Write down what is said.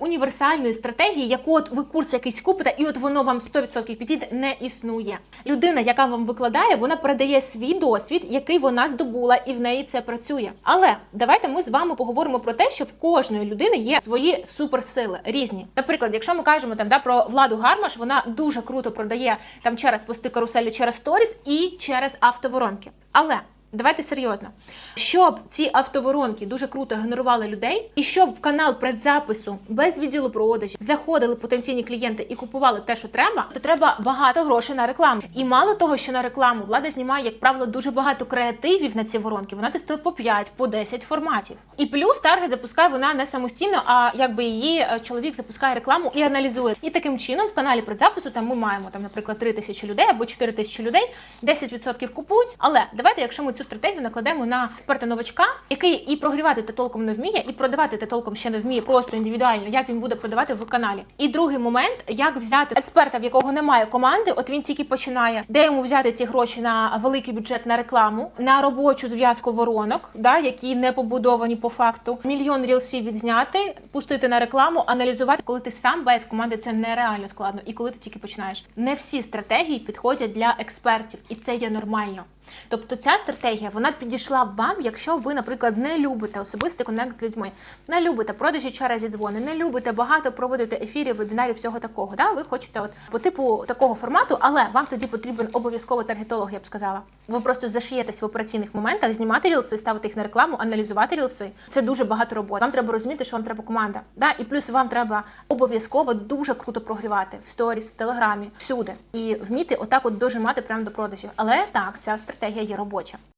Універсальної стратегії, яку от ви курс якийсь купите, і от воно вам 100% підійде, не існує. Людина, яка вам викладає, вона передає свій досвід, який вона здобула, і в неї це працює. Але давайте ми з вами поговоримо про те, що в кожної людини є свої суперсили різні. Наприклад, якщо ми кажемо там да про владу Гармаш, вона дуже круто продає там через пости каруселі, через сторіс і через автоворонки. Але Давайте серйозно, щоб ці автоворонки дуже круто генерували людей, і щоб в канал предзапису без відділу продажів заходили потенційні клієнти і купували те, що треба, то треба багато грошей на рекламу. І мало того, що на рекламу влада знімає, як правило, дуже багато креативів на ці воронки. Вона тестує по 5, по 10 форматів. І плюс таргет запускає вона не самостійно, а якби її е, чоловік запускає рекламу і аналізує. І таким чином в каналі предзапису там ми маємо там, наприклад, 3 тисячі людей або 4 тисячі людей, 10% купують. Але давайте, якщо ми цю стратегію накладемо на експерта новачка, який і прогрівати те толком не вміє, і продавати те толком ще не вміє, просто індивідуально, як він буде продавати в каналі. І другий момент, як взяти експерта, в якого немає команди, от він тільки починає, де йому взяти ці гроші на великий бюджет на рекламу, на робочу зв'язку воронок, да, які не побудовані по факту, мільйон рілсів відзняти, пустити на рекламу, аналізувати, коли ти сам без команди це нереально складно, і коли ти тільки починаєш. Не всі стратегії підходять для експертів, і це є нормально. Тобто ця стратегія вона підійшла б вам, якщо ви, наприклад, не любите особистий конект з людьми, не любите продажі через дзвони, не любите багато проводити ефірів, вебінарів, всього такого. Да? Ви хочете от по типу такого формату, але вам тоді потрібен обов'язково таргетолог, я б сказала. Ви просто зашиєтесь в операційних моментах, знімати рілси, ставити їх на рекламу, аналізувати рілси. Це дуже багато роботи. Вам треба розуміти, що вам треба команда. Да? І плюс вам треба обов'язково дуже круто прогрівати в сторіс, в телеграмі, всюди і вміти отак от дожимати прямо до продажів. Але так, ця стратегія є робоча.